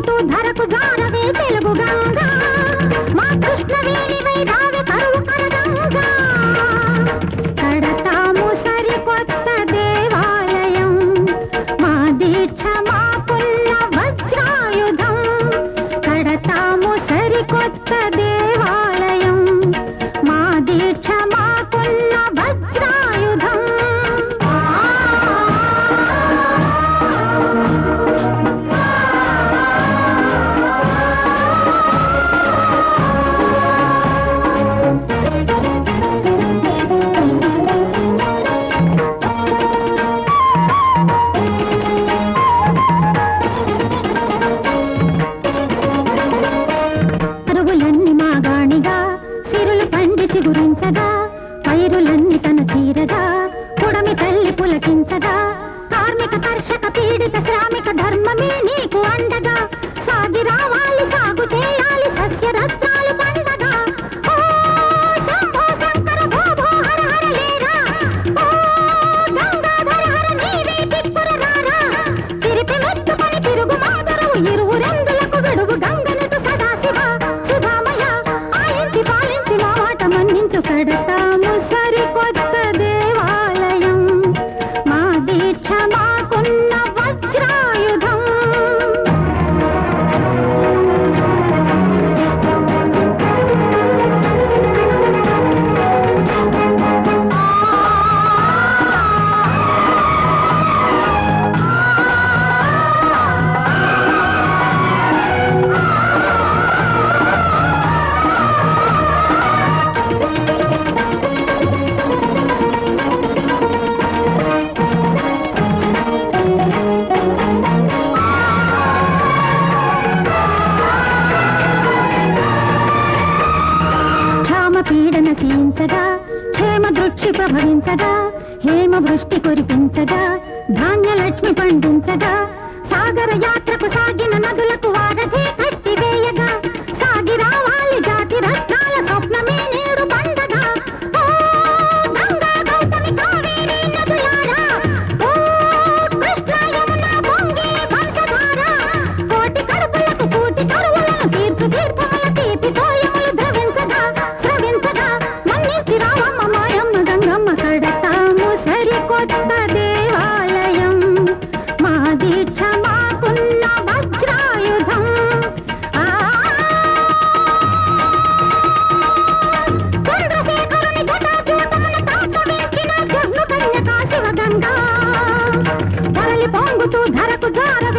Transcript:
तो तू धर తీరదా? కుడమి తల్లి పులకించదా? కార్మిక కర్షక పీడిత శ్రామిక ధర్మమే నీకు అండగా. వర్షి ప్రభవించగా హేమ వృష్టి కురిపించగా ధాన్యలక్ష్మి పండించగా సాగర యాత్రకు సాగిన నదులకు వారధి गुजारा